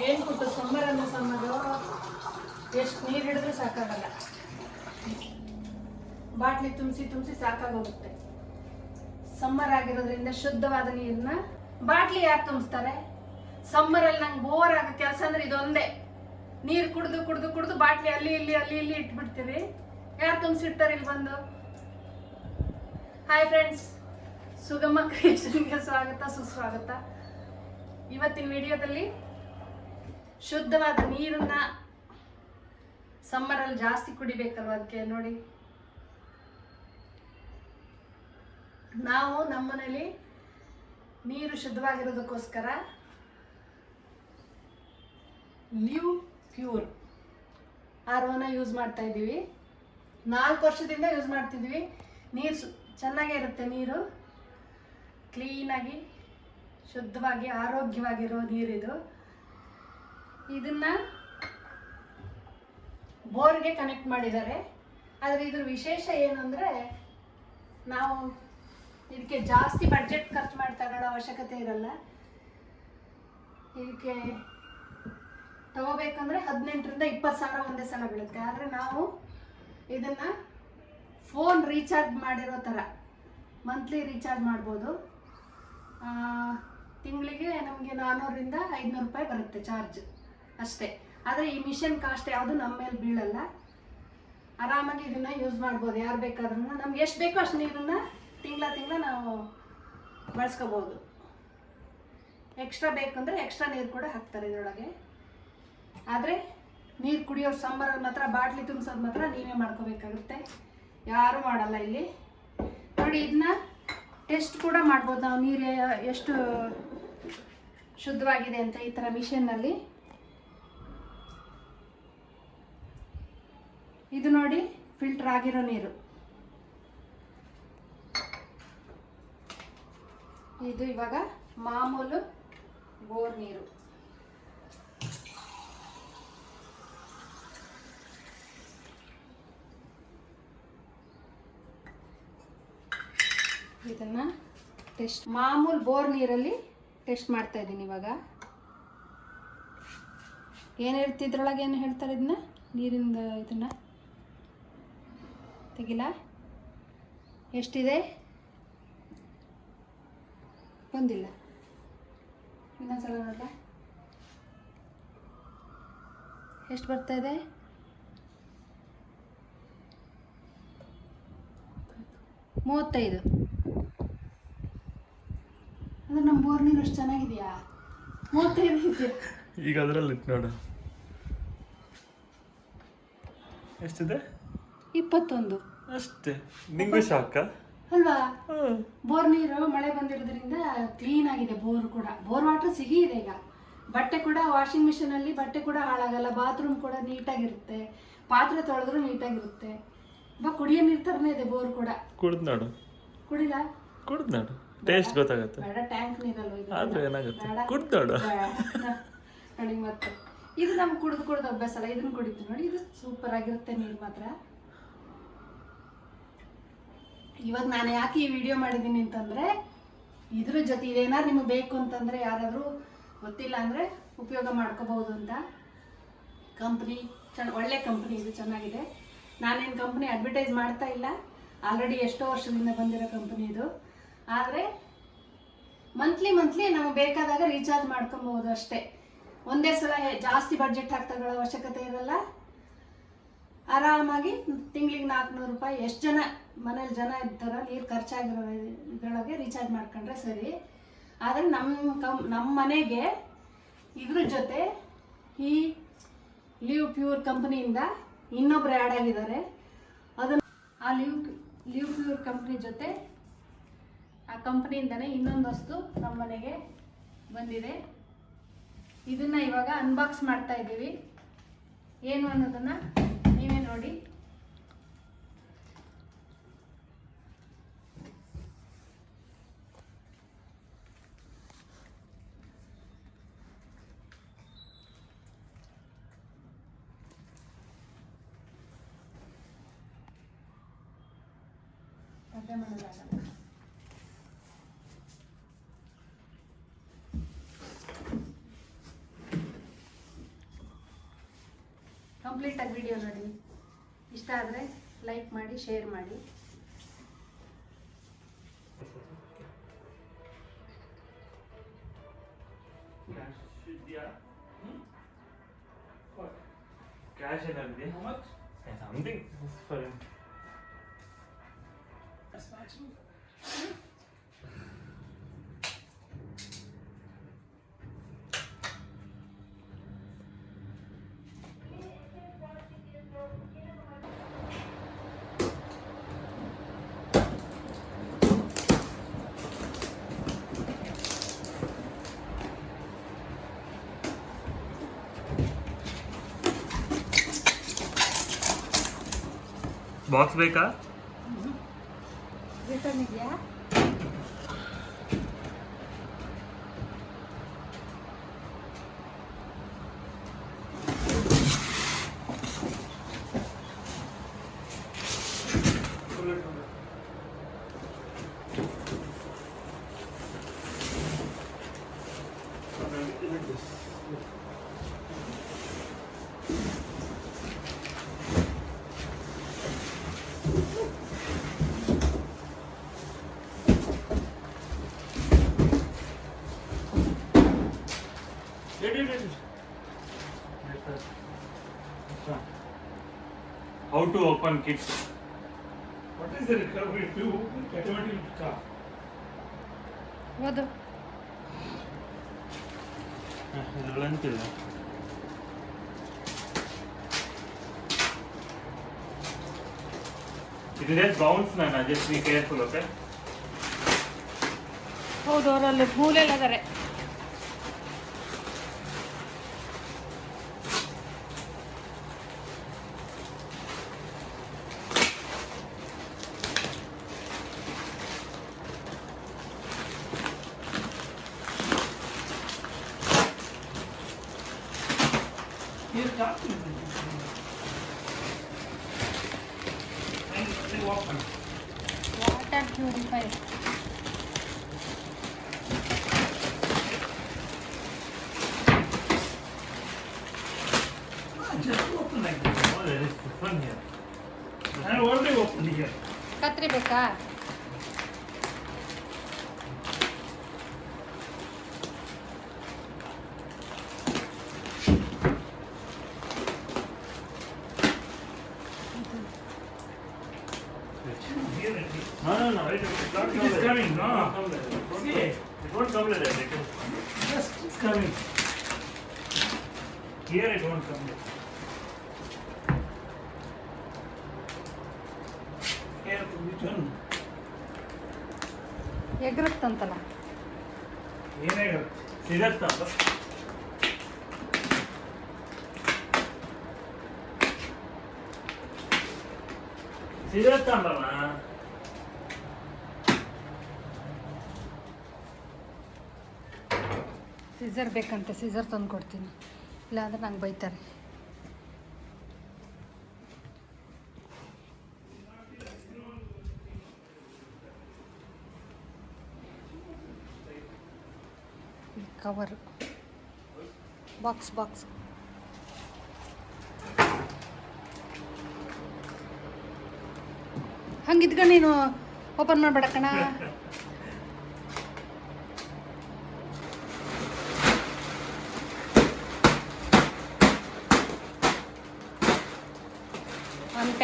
ಏನು ಕೊಟ್ಟು ಸಮ್ಮರ್ ಸಮ್ಮದು ಎಷ್ಟು ನೀರು ಹಿಡಿದ್ರೆ ಸಾಕಾಗಲ್ಲ. ಬಾಟ್ಲಿ ತುಂಬಿಸಿ ತುಂಬಿಸಿ ಸಾಕಾಗೋಗುತ್ತೆ. ಸಮ್ಮರ್ ಆಗಿರೋದ್ರಿಂದ ಶುದ್ಧವಾದ ನೀರನ್ನ ಬಾಟ್ಲಿ ಯಾರು ತುಂಬಿಸ್ತಾರೆ? ಸಮ್ಮರಲ್ಲಿ ನಂಗೆ ಬೋರ್ ಆಗೋ ಕೆಲಸ ಅಂದ್ರೆ ಇದೊಂದೇ. ನೀರು ಕುಡ್ದು ಕುಡ್ದು ಕುಡ್ದು ಬಾಟ್ಲಿ ಅಲ್ಲಿ, ಇಲ್ಲಿ ಅಲ್ಲಿ, ಇಲ್ಲಿ ಇಟ್ಬಿಡ್ತೀವಿ ಯಾರು ತುಂಬಿಸಿಡ್ತಾರೆ ಇಲ್ಲಿ ಬಂದು? ಹಾಯ್ ಫ್ರೆಂಡ್ಸ್ ಸುಗಮ ಕ್ರಿಯೇಷನ್ಗೆ ಸ್ವಾಗತ, ಸುಸ್ವಾಗತ. ಇವತ್ತಿನ ವಿಡಿಯೋದಲ್ಲಿ ಶುದ್ಧವಾದ ನೀರನ್ನ ಸಮ್ಮರಲ್ಲಿ ಜಾಸ್ತಿ ಕುಡಿಬೇಕಲ್ವ ಅದಕ್ಕೆ ನೋಡಿ. ನಾವು ನಮ್ಮನೇಲಿ ನೀರು ಶುದ್ಧವಾಗಿರೋದಕ್ಕೋಸ್ಕರ ಲಿವ್ ಪ್ಯೂರ್ ಆರ್ವನ ಯೂಸ್ ಮಾಡ್ತಾ ಇದ್ದೀವಿ. ನಾಲ್ಕು ವರ್ಷದಿಂದ ಯೂಸ್ ಮಾಡ್ತಿದ್ವಿ ನೀರು ಚೆನ್ನಾಗೇ ಇರುತ್ತೆ ನೀರು. ಕ್ಲೀನಾಗಿ ಶುದ್ಧವಾಗಿ ಆರೋಗ್ಯವಾಗಿರೋ ನೀರಿದು. ಇದನ್ನ ಬೋರ್ಗೆ ಕನೆಕ್ಟ್ ಮಾಡಿದ್ದಾರೆ. ಆದರೆ ಇದ್ರ ವಿಶೇಷ ಏನು ಅಂದರೆ ನಾವು ಇದಕ್ಕೆ ಜಾಸ್ತಿ ಬಡ್ಜೆಟ್ ಖರ್ಚು ಮಾಡಿ ತಗೊಳ್ಳೋ ಅವಶ್ಯಕತೆ ಇರಲ್ಲ. ಇದಕ್ಕೆ ತಗೋಬೇಕಂದ್ರೆ ಹದಿನೆಂಟರಿಂದ ಇಪ್ಪತ್ತು ಸಾವಿರ ಒಂದೇ ಸಲ ಬೀಳುತ್ತೆ. ಆದರೆ ನಾವು ಇದನ್ನು ಫೋನ್ ರೀಚಾರ್ಜ್ ಮಾಡಿರೋ ಥರ ಮಂತ್ಲಿ ರೀಚಾರ್ಜ್ ಮಾಡ್ಬೋದು. ತಿಂಗಳಿಗೆ ನಮಗೆ ನಾನ್ನೂರರಿಂದ ಐದುನೂರು ರೂಪಾಯಿ ಬರುತ್ತೆ ಚಾರ್ಜ್ ಅಷ್ಟೇ. ಆದರೆ ಈ ಮಿಷನ್ ಕಾಸ್ಟ್ ಯಾವುದು ನಮ್ಮ ಮೇಲೆ ಬೀಳಲ್ಲ. ಆರಾಮಾಗಿ ಇದನ್ನ ಯೂಸ್ ಮಾಡ್ಬೋದು. ಯಾರು ಬೇಕಾದ್ರೂ ನಮ್ಗೆ ಎಷ್ಟು ಬೇಕೋ ಅಷ್ಟು ನೀರನ್ನು ತಿಂಗಳ ತಿಂಗಳ ನಾವು ಬಳಸ್ಕೋಬೋದು. ಎಕ್ಸ್ಟ್ರಾ ಬೇಕಂದರೆ ಎಕ್ಸ್ಟ್ರಾ ನೀರು ಕೂಡ ಹಾಕ್ತಾರೆ ಇದರೊಳಗೆ. ಆದರೆ ನೀರು ಕುಡಿಯೋ ಸಾಂಬಾರಲ್ಲಿ ಮಾತ್ರ, ಬಾಟ್ಲಿ ತುಂಬಿಸೋದು ಮಾತ್ರ ನೀವೇ ಮಾಡ್ಕೋಬೇಕಾಗುತ್ತೆ. ಯಾರೂ ಮಾಡಲ್ಲ ಇಲ್ಲಿ. ನೋಡಿ ಇದನ್ನ ಟೆಸ್ಟ್ ಕೂಡ ಮಾಡ್ಬೋದು ನಾವು. ನೀರು ಎಷ್ಟು ಶುದ್ಧವಾಗಿದೆ ಅಂತ ಈ ಥರ ಮಿಷನ್ನಲ್ಲಿ. ಇದು ನೋಡಿ ಫಿಲ್ಟರ್ ಆಗಿರೋ ನೀರು. ಇದು ಇವಾಗ ಮಾಮೂಲು ಬೋರ್ ನೀರು. ಇದನ್ನ ಟೆಸ್ಟ್ ಮಾಮೂಲು ಬೋರ್ ನೀರಲ್ಲಿ ಟೆಸ್ಟ್ ಮಾಡ್ತಾ ಇದ್ದೀನಿ ಇವಾಗ. ಏನು ಹೇಳ್ತಿದ್ರೊಳಗೆ ಏನು ಹೇಳ್ತಾರೆ ಇದನ್ನ? ನೀರಿಂದ ಇದನ್ನ? ತೆಗಿಲ ಎಷ್ಟಿದೆ? ಬಂದಿಲ್ಲ ಇನ್ನೊಂದ್ಸಲ ನೋಡಲ್ಲ ಎಷ್ಟು ಬರ್ತಾ ಇದೆ? ಮೂವತ್ತೈದು. ಅಂದ್ರೆ ನಮ್ಮ ಬೋರ್ ನೀರು ಅಷ್ಟು ಚೆನ್ನಾಗಿದೆಯಾ? ಮೂವತ್ತೈದು ಇದೆಯಾ? ಈಗ ಅದರಲ್ಲಿ ನೋಡು. ಎಷ್ಟಿದೆ? ಇಪ್ಪತ್ತೊಂದು. ಅಷ್ಟೇ. ನಿಂಗೂ ಶಾಕ? ಅಲ್ವಾ? ಬೋರ್ ನೀರು ಮಳೆ ಬಂದಿರೋದ್ರಿಂದ ಕ್ಲೀನ್ ಆಗಿದೆ ಬೋರ್ ಕೂಡ. ಬೋರ್ ವಾಟರ್ ಸಿಹಿ ಇದೆ ಈಗ. ಬಟ್ಟೆ ಕೂಡ ವಾಷಿಂಗ್ ಮಿಷಿನ್ ಅಲ್ಲಿ ಬಟ್ಟೆ ಕೂಡ ಹಾಳಾಗಲ್ಲ. ಬಾತ್ರೂಮ್ ಕೂಡ ನೀಟಾಗಿರುತ್ತೆ. ಪಾತ್ರೆ ತೊಳೆದ್ರು ನೀಟಾಗಿರುತ್ತೆ. ಬಾ ಕುಡಿಯೋ ನೀರ್ ತರನೇ ಇದೆ ಬೋರ್ ಕೂಡ. ಕುಡ್ದು ನೋಡು. ಕುಡಿಲ? ಕುಡ್ದು ನೋಡು. ಟೇಸ್ಟ್ ಗೊತ್ತಾಗುತ್ತೆ. ಬೇಡ ಟ್ಯಾಂಕ್ ನೀರಲ್ವ ಇದು ಆದ್ರೂ ಏನಾಗುತ್ತೆ? ಬೇಡ. ಕುಡ್ದು ನೋಡು. ಬೇಡ. ನೋಡಿ ಮತ್ತೆ. ಇದು ನಮ್ಗೆ ಕುಡ್ದು ಕುಡ್ದು ಅಭ್ಯಾಸ ಅಲ್ಲ. ಇದನ್ನ ಕುಡಿತೀವಿ ನೋಡಿ. ಇದು ಸೂಪರ್ ಆಗಿರುತ್ತೆ ನೀರು ಮಾತ್ರ. ಇವಾಗ ನಾನು ಯಾಕೆ ಈ ವಿಡಿಯೋ ಮಾಡಿದ್ದೀನಿ ಅಂತಂದರೆ, ಇದ್ರ ಜೊತೆ ಇದೇನಾದ್ರು ನಿಮಗೆ ಬೇಕು ಅಂತಂದರೆ ಯಾರಾದರೂ ಗೊತ್ತಿಲ್ಲ ಅಂದರೆ ಉಪಯೋಗ ಮಾಡ್ಕೋಬಹುದು ಅಂತ. ಕಂಪ್ನಿ ಚೆನ್ನ ಒಳ್ಳೆ ಕಂಪ್ನಿ ಇದು, ಚೆನ್ನಾಗಿದೆ. ನಾನೇನು ಕಂಪ್ನಿ ಅಡ್ವರ್ಟೈಸ್ ಮಾಡ್ತಾ ಇಲ್ಲ. ಆಲ್ರೆಡಿ ಎಷ್ಟೋ ವರ್ಷದಿಂದ ಬಂದಿರೋ ಕಂಪ್ನಿ ಇದು. ಆದರೆ ಮಂತ್ಲಿ ಮಂತ್ಲಿ ನಮಗೆ ಬೇಕಾದಾಗ ರೀಚಾರ್ಜ್ ಮಾಡ್ಕೊಬೋದು ಅಷ್ಟೇ. ಒಂದೇ ಸಲ ಜಾಸ್ತಿ ಬಡ್ಜೆಟ್ ಹಾಕಿ ಅವಶ್ಯಕತೆ ಇರಲ್ಲ. ಆರಾಮಾಗಿ ತಿಂಗಳಿಗೆ ನಾಲ್ಕುನೂರು ರೂಪಾಯಿ ಎಷ್ಟು ಜನ ಮನೇಲಿ ಜನ ಇರ್ತಾರೋ, ನೀರು ಖರ್ಚಾಗಿರೋ ಇದರೊಳಗೆ ರೀಚಾರ್ಜ್ ಮಾಡ್ಕೊಂಡ್ರೆ ಸರಿ. ಆದರೆ ನಮ್ಮ ಕಮ್ ನಮ್ಮ ಮನೆಗೆ ಇದ್ರ ಜೊತೆ ಈ ಲಿವ್ ಪ್ಯೂರ್ ಕಂಪ್ನಿಯಿಂದ ಇನ್ನೊಬ್ರು ಆ್ಯಡ್ ಆಗಿದ್ದಾರೆ. ಅದನ್ನು ಆ ಲಿವ್ ಲಿವ್ ಪ್ಯೂರ್ ಕಂಪ್ನಿ ಜೊತೆ ಆ ಕಂಪ್ನಿಯಿಂದನೇ ಇನ್ನೊಂದು ವಸ್ತು ನಮ್ಮ ಮನೆಗೆ ಬಂದಿದೆ. ಇದನ್ನು ಇವಾಗ ಅನ್ಬಾಕ್ಸ್ ಮಾಡ್ತಾ ಇದ್ದೀವಿ. ಏನು ಅನ್ನೋದನ್ನ ನೋಡಿ. ಅರ್ಧ ಮಾಡೋದಾಗಲ್ಲ ಕಂಪ್ಲೀಟಾಗಿ ವಿಡಿಯೋ ನೋಡಿ. ಇಷ್ಟ ಆದರೆ ಲೈಕ್ ಮಾಡಿ ಶೇರ್ ಮಾಡಿ ಕ್ಯಾಶ್ ಏನಾಗಿದೆ ಸಮಥಿಂಗ್ ಫಾರ್ Box ಬೇಕಾ ರಿಟರ್ನ್ ಇದೆಯಾ how to open kits What is the recovery if you automatically car? ಓದು ಅಂತಿಲ್ಲ It will just bounce, Nana. Just be careful, okay? ಹೌದು ಅವರಲ್ಲಿ ಮೂಲೆಲ್ಲ ಅದಾರೆ Here car. And they walk on. Water purify Ah, Just open like this. Oh, there is fun here. And only open here. ಕತ್ರಿ ಬೇಕಾ It won't come like that. It will- Just it's coming. Here it won't come. Here, which one? ಎಗ್ರುತ್ತಂತಲ್ಲ ಏನಾಗುತ್ತೆ Scissors ತಗೊಂಡು. Scissor ಬೇಕಂತೆ Caesar ತಂದು ಕೊಡ್ತೀನಿ. ಇಲ್ಲಾಂದ್ರೆ ನಂಗೆ ಬೈತಾರೆ. Cover box box ಹಂಗಿದ್ಕೊಂಡು ನೀನು ಓಪನ್ ಮಾಡಬೇಡ ಕಣ.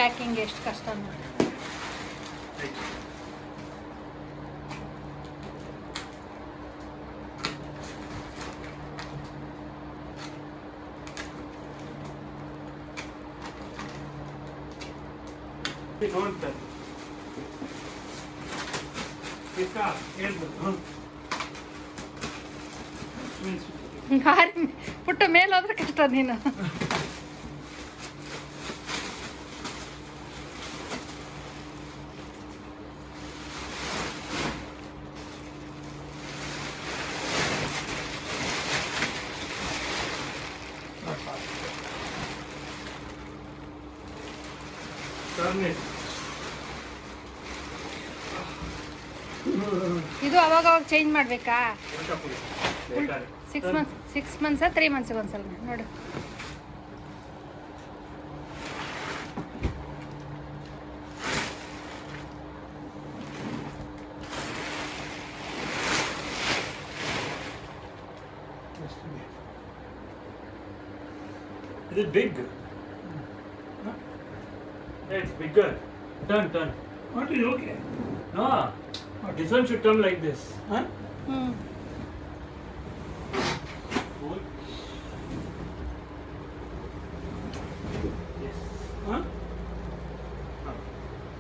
ಅನ್ಪ್ಯಾಕಿಂಗ್ ಎಷ್ಟು ಕಷ್ಟ ನೋಡಿ It. Won't come. ಬೇಕಾ ಹೇಳ್ಬೇಕು Means ಹಾರಿ ಪುಟ್ಟ ಮೇಲೆ ಹೋದ್ರೆ ಕಷ್ಟ ನೀನು. ಇದು ಅವಾಗ ಅವಾಗ ಚೇಂಜ್ ಮಾಡಬೇಕಾ ಸಿಕ್ಸ್ ಮಂತ್ಸ್ ಸಿಕ್ಸ್ ಮಂತ್ಸಾ ತ್ರೀ ಮಂತ್ಸಿಗೆ ಒಂದ್ಸಲ ನೋಡು Is it big? Huh? Yeah, it's bigger. Turn, turn. What is okay? No. This one should come like this. Huh? Hmm. Cool. Yes. Huh?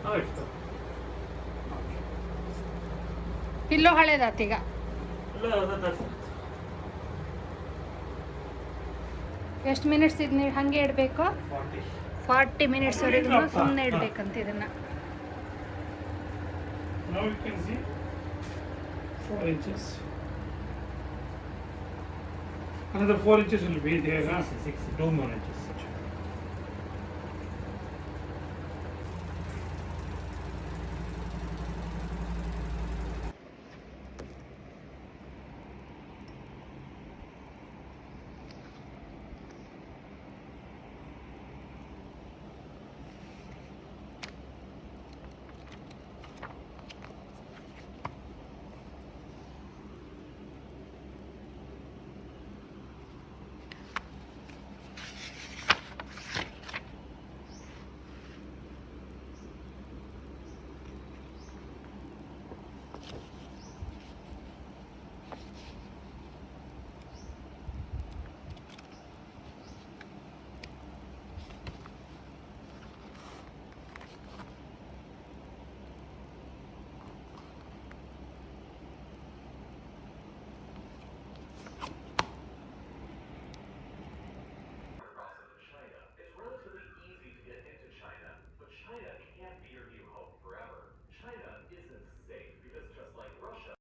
Now it's done. Pillow ಹಳೇದಾತೀಗ ಇಲ್ಲ, ಅದು- that's it. ಎಷ್ಟು minutes ಇದು ನೀವು ಹಾಗೆ ಇಡಬೇಕು 40. Forty ಮಿನಿಟ್ಸ್ವರೆಗೂ ಹಾ. ಸುಮ್ಮನೆ ಇಡ್ಬೇಕಂತ ಇದನ್ನ Now you can see four inches. Another four inches will be there. Huh? Six, six, two more inches.